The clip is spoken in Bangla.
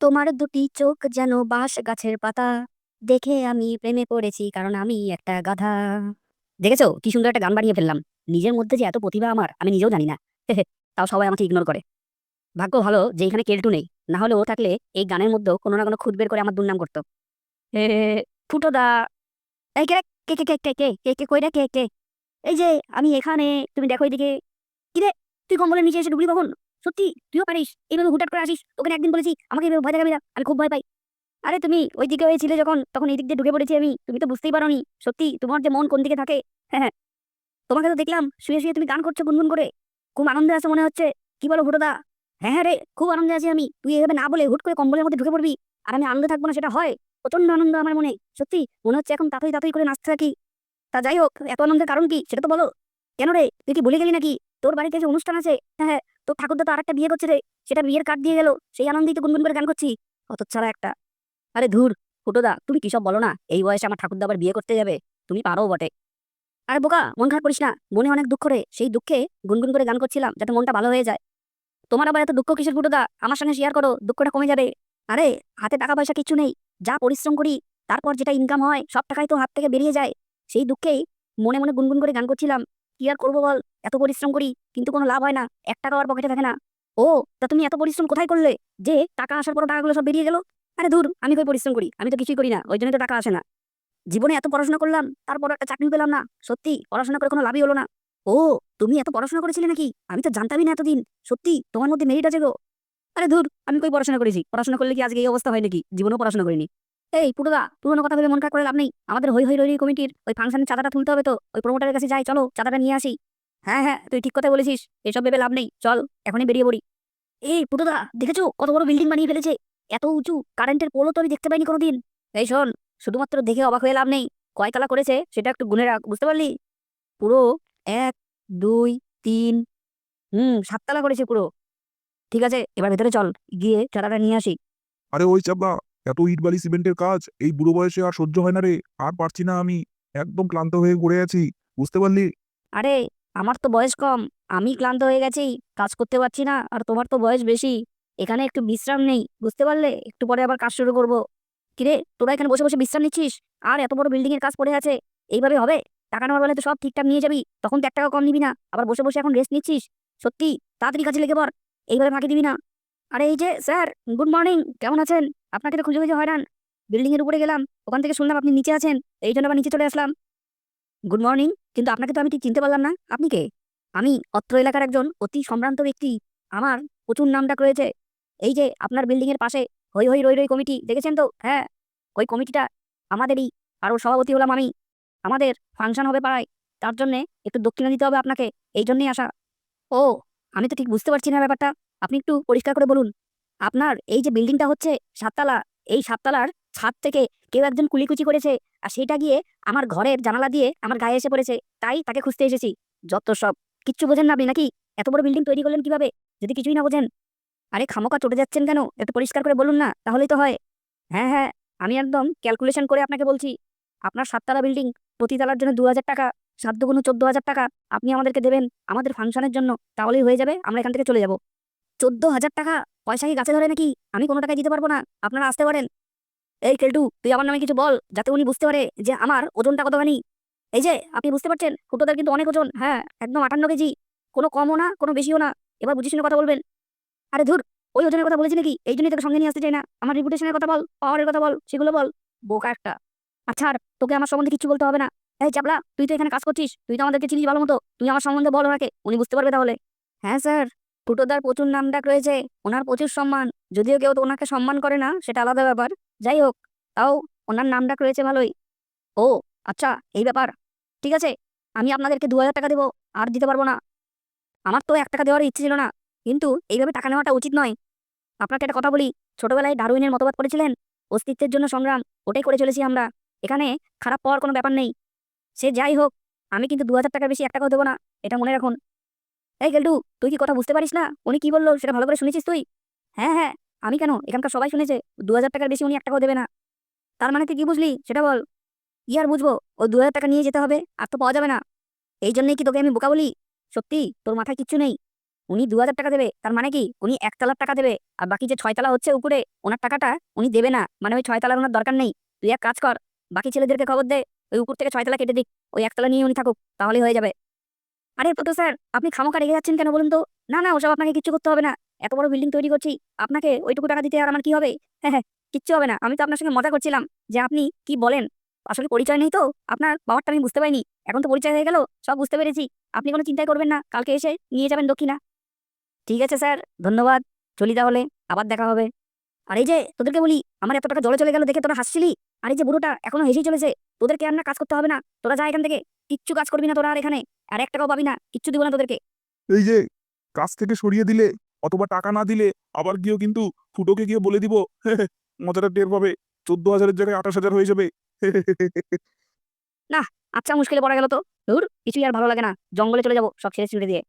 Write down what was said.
তোমার দুটি চোখ যেন বাঁশ গাছের পাতা। দেখে আমি প্রেমে পড়েছি, কারণ আমি একটা গাধা। দেখেছ? কি সুন্দর একটা গান বানিয়ে ফেললাম। নিজের মধ্যে যে এত প্রতিভা আমার, আমি নিজেও জানি না। তাও সবাই আমাকে ইগনোর করে। ভাগ্য ভালো যে এখানে কেলটু নেই। না হলে ও থাকলে এই গানের মধ্যেও কোনো না কোনো খুদ বের করে আমার দুর্নাম করতো। ফুটো দা। এই কে কে কে কে কে কে কে কে কে কে? এই যে, আমি এখানে, তুমি দেখো এদিকে। কি রে? তুই কম্বলের নিচে এসে ডুবলি কখন? সত্যি? তুইও পারিস? এইভাবে হুটাট করে আসিস? তোকে একদিন বলেছি, আমাকে এইভাবে ভয় দেখাবি না। আমি খুব ভয় পাই। আরে তুমি ওই দিকে হয়েছিলে যখন, তখন এই দিক দিয়ে ঢুকে পড়েছি আমি। তুমি তো বুঝতেই পারোনি। সত্যি, তোমার যে মন কোন দিকে থাকে? হ্যাঁ হ্যাঁ। তোমাকে তো দেখলাম, শুয়ে শুয়ে তুমি গান করছ গুনগুন করে। খুব আনন্দে আছো মনে হচ্ছে। কি বলো হুটোদা হ্যাঁ হ্যাঁ রে, খুব আনন্দে আছি আমি। তুই এভাবে না বলে হুট করে কম্বলের মধ্যে ঢুকে পড়বি। আর আমি আনন্দে থাকব না, সেটা হয়। প্রচণ্ড আনন্দ আমার মনে। সত্যি, মনে হচ্ছে এখন তাতই তাতই করে নাচতে থাকি। তা যাই হোক, এত আনন্দের কারণ কি, সেটা তো বলো। কেন রে? তুই কি ভুলে গেলি নাকি? তোর বাড়িতে যে অনুষ্ঠান আছে হ্যাঁ হ্যাঁ তোর ঠাকুরদা তো আরেকটা বিয়ে করছে রে, সেটা বিয়ের কার্ড দিয়ে গেল, সেই আনন্দেই তো গুনগুন করে গান করছি। অত ছাড়া একটা। আরে ধুর, ফুটোদা, তুমি কি সব বলো না, এই বয়সে আমার ঠাকুরদা আবার বিয়ে করতে যাবে, তুমি পারো বটে। আরে বোকা, মন খারাপ করিস না, মনে অনেক দুঃখ রে, সেই দুঃখে গুনগুন করে গান করছিলাম, যাতে মনটা ভালো হয়ে যায়। তোমার আবার এত দুঃখ কিসের ফুটোদা, আমার সঙ্গে শেয়ার করো, দুঃখটা কমে যাবে। আরে, হাতে টাকা পয়সা কিছু নেই, যা পরিশ্রম করি, তারপর যেটা ইনকাম হয়, সব টাকাই তো হাত থেকে বেরিয়ে যায়। সেই দুঃখেই মনে মনে গুনগুন করে গান করছিলাম, কি আর করব বল? এত পরিশ্রম করি, কিন্তু কোনো লাভ হয় না, এক টাকা আর পকেটে থাকে না। ও, তা তুমি এত পরিশ্রম কোথায় করলে? যে, টাকা আসার পর টাকাগুলো সব বেরিয়ে গেল? আরে দূর আমি কই পরিশ্রম করি, আমি তো কিছুই করি না, ওই জন্য তো টাকা আসে না। জীবনে এত পড়াশোনা করলাম, তারপর একটা চাকরি পেলাম না, সত্যি পড়াশোনা করে কোনো লাভই হলো না। ও, তুমি এত পড়াশোনা করেছিলে নাকি? আমি তো জানতামই না এতদিন, সত্যি তোমার মধ্যে মেরিট আছে গো। আরে ধুর, আমি কই পড়াশোনা করেছি? পড়াশোনা করলে কি আজকে এই অবস্থা হয় নাকি? জীবনেও পড়াশোনা করিনি। এই পুরোদা পুরোনো কথা ভেবে মন খারাপ করে লাভ নেই। আমাদের হই হই রই কমিটির ওই ফাংশনের চাঁদাটা তুলতে হবে তো, ওই প্রমোটারের কাছে যাই, চলো, চাঁদাটা নিয়ে আসি। হ্যাঁ হ্যাঁ তুই ঠিক কথা বলেছিস। এসব ভেবে লাভ নেই। চল এখনই বেরিয়ে পড়ি। এই পুরোদা দেখেছ? কত বড় বিল্ডিং বানিয়ে ফেলেছে। এত উঁচু কারেন্টের পোলও তো আমি দেখতে পাইনি কোনোদিন। এই শোন শুধুমাত্র দেখে অবাক হয়ে লাভ নেই। কয়তলা করেছে সেটা একটু গুনে রাখ বুঝতে পারলি? পুরো এক দুই তিন হুম সাততলা করেছে পুরো। ঠিক আছে এবার ভেতরে চল গিয়ে চাঁদাটা নিয়ে আসি। আরে ওই চাপা এত ইট বালি সিমেন্টের কাজ এই বুড়ো বয়সে আর সহ্য হয় না রে। আর পারছি না আমি। একদম ক্লান্ত হয়ে পড়ে আছি বুঝতে পারলি? আরে আমার তো বয়স কম, আমি ক্লান্ত হয়ে গেছি, কাজ করতে পারছি না, আর তোমার তো বয়স বেশি, এখানে একটু বিশ্রাম নেই, বুঝতে পারলে? একটু পরে আবার কাজ শুরু করব। কিরে, তোরা এখানে বসে বসে বিশ্রাম নিচ্ছিস? আর এত বড় বিল্ডিং এর কাজ পড়ে আছে, এইভাবে হবে? টাকা নেওয়ার বেলায় তো সব ঠিকঠাক নিয়ে যাবি, তখন তো এক টাকা কম নিবি না, আবার বসে বসে এখন রেস্ট নিচ্ছিস? সত্যি, তাড়াতাড়ি কাজে লেগে পর এইভাবে ফাঁকি দিবি না। আরে এই যে, স্যার গুড মর্নিং কেমন আছেন? আপনাকে তো খুঁজে খুঁজে হয়রান। বিল্ডিং এর উপরে গেলাম, ওখান থেকে শুনলাম আপনি নিচে আছেন, এই জন্য আবার নিচে চলে আসলাম। গুড মর্নিং কিন্তু আপনাকে তো আমি ঠিক চিনতে পারলাম না। আপনি কে? আমি অত্র এলাকার একজন অতি সম্ভ্রান্ত ব্যক্তি। আমার প্রচুর নাম ডাক রয়েছে। এই যে আপনার বিল্ডিং এর পাশে হই হই রই রই কমিটি, দেখেছেন তো? হ্যাঁ ওই কমিটিটা আমাদেরই। আর ওর সভাপতি হলাম আমি। আমাদের ফাংশন হবে পাড়ায়। তার জন্যে একটু দক্ষিণা দিতে হবে আপনাকে। এই জন্যই আসা। ও, আমি তো ঠিক বুঝতে পারছি না ব্যাপারটা। আপনি একটু পরিষ্কার করে বলুন। আপনার এই যে বিল্ডিংটা হচ্ছে সাততলা, এই সাততলার ছাদ থেকে কেউ একজন কুলিকুচি করেছে আর সেটা গিয়ে আমার ঘরের জানালা দিয়ে আমার গায়ে এসে পড়েছে। তাই তাকে খুঁজতে এসেছি। যত সব কিচ্ছু বোঝেন না আপনি নাকি? এত বড় বিল্ডিং তৈরি করলেন কীভাবে? যদি কিছুই না বোঝেন। আরে খামোকা চটে যাচ্ছেন কেন? একটু পরিষ্কার করে বলুন না, তাহলেই তো হয়। হ্যাঁ হ্যাঁ আমি একদম ক্যালকুলেশন করে আপনাকে বলছি। আপনার সাততলা বিল্ডিং প্রতি তলার জন্য দু হাজার টাকা, সাত দুগুণ চোদ্দ হাজার টাকা আপনি আমাদেরকে দেবেন আমাদের ফাংশনের জন্য, তাহলেই হয়ে যাবে, আমরা এখান থেকে চলে যাব। চোদ্দ হাজার টাকা? পয়সা কি গাছে ধরে নাকি? আমি কোনো টাকায় দিতে পারব না। আপনারা আসতে পারেন। এই কেলটু তুই আমার নামে কিছু বল, যাতে উনি বুঝতে পারে যে আমার ওজনটা কতখানি এই যে, আপনি বুঝতে পারছেন ফুটোদার কিন্তু অনেক ওজন। হ্যাঁ একদম আটান্ন কেজি। কোনো কমও না, কোনো বেশিও না। এবার বুঝে শুনে কথা বলবেন। আরে ধুর, ওই ওজনের কথা বলেছি নাকি? এই জন্যই তোকে সঙ্গে নিয়ে আসতে চাই না। আমার রিপুটেশনের কথা বল পাওয়ারের কথা বল, সেগুলো বল। বোকা একটা। আচ্ছা আর তোকে আমার সম্বন্ধে কিছু বলতে হবে না। এই চাপলা তুই তো এখানে কাজ করছিস, তুই তো আমাদেরকে চিনিস ভালো মতো তুই আমার সম্বন্ধে বল ওনাকে, উনি বুঝতে পারবে তাহলে। হ্যাঁ স্যার, ফুটোদার প্রচুর নাম ডাক রয়েছে, ওনার প্রচুর সম্মান। যদিও কেউ তো ওনাকে সম্মান করে না, সেটা আলাদা ব্যাপার। যাই হোক, তাও ওনার নাম ডাক রয়েছে ভালোই। ও আচ্ছা এই ব্যাপার। ঠিক আছে, আমি আপনাদেরকে দু হাজার টাকা দেবো, আর দিতে পারব না। আমার তো এক টাকা দেওয়ার ইচ্ছে ছিল না, কিন্তু এইভাবে টাকা নেওয়াটা উচিত নয়। আপনাকে একটা কথা বলি, ছোটবেলায় ডারউইনের মতবাদ করেছিলেন, অস্তিত্বের জন্য সংগ্রাম, ওটাই করে চলেছি আমরা। এখানে খারাপ পাওয়ার কোনো ব্যাপার নেই। সে যাই হোক, আমি কিন্তু দু হাজার বেশি এক টাকাও দেবো না, এটা মনে রাখুন। এই গেলটু, তুই কি কথা বুঝতে পারিস না? উনি কি বলল, সেটা ভালো করে শুনেছিস তুই? হ্যাঁ হ্যাঁ আমি কেন? এখানকার সবাই শুনেছে দু হাজার টাকার বেশি উনি এক টাকাও দেবে না। তার মানে তুই কি বুঝলি? সেটা বল। কি আর বুঝব? ওই দু টাকা নিয়ে যেতে হবে, আর তো পাওয়া যাবে না। এই জন্যই কি তোকে আমি বোকা বলি? সত্যি, তোর মাথায় কিচ্ছু নেই? উনি দু হাজার টাকা দেবে, তার মানে কি? উনি একতলার টাকা দেবে, আর বাকি যে ছয়তলা হচ্ছে উপরে, ওনার টাকাটা উনি দেবে না। মানে ওই ছয়তলার ওনার দরকার নেই। তুই এক কাজ কর, বাকি ছেলেদেরকে খবর দে, ওই উপর থেকে ছয়তলা কেটে দিক। ওই একতলা নিয়ে উনি থাকুক, তাহলেই হয়ে যাবে। আরে তো স্যার, আপনি খামোকা রেগে যাচ্ছেন কেন বলুন তো? না না, ওসব আপনাকে কিচ্ছু করতে হবে না। এত বড় বিল্ডিং তৈরি করছি, আপনাকে ওইটুকু টাকা দিতে আর আমার কি হবে? হ্যাঁ হ্যাঁ কিচ্ছু হবে না। আমি তো আপনার সঙ্গে মজা করছিলাম। যে আপনি কি বলেন? আসলে পরিচয় নেই তো? আপনার পাওয়ারটা আমি বুঝতে পারিনি। এখন তো পরিচয় হয়ে গেল, সব বুঝতে পেরেছি। আপনি কোনো চিন্তাই করবেন না, কালকে এসে নিয়ে যাবেন দক্ষিণা। ঠিক আছে স্যার, ধন্যবাদ। চলি তাহলে, আবার দেখা হবে। আর এই যে, তোদেরকে বলি, আমার এত টাকা জলে চলে গেল দেখে তোরা হাসছিলি? আর এই যে বুড়োটা, এখনও হেসেই চলেছে। তোদেরকে আর না কাজ করতে হবে না। তোরা যা এখান থেকে। কিচ্ছু কাজ করবি না তোরা আর এখানে। আর এক টাকাও পাবি না কিচ্ছু দিব না তোদেরকে। এই যে কাজ থেকে সরিয়ে দিলে অথবা টাকা না দিলে আবার গিয়েও কিন্তু ফুটোকে গিয়ে বলে দিব মজাটা টের পাবে চোদ্দ হাজারের জায়গায় আঠাশ হাজার হয়ে যাবে। না আচ্ছা মুশকিলে পড়া গেল তো। ধুর কিছুই আর ভালো লাগে না। জঙ্গলে চলে যাব সব ছেড়ে ছিঁড়ে দিয়ে।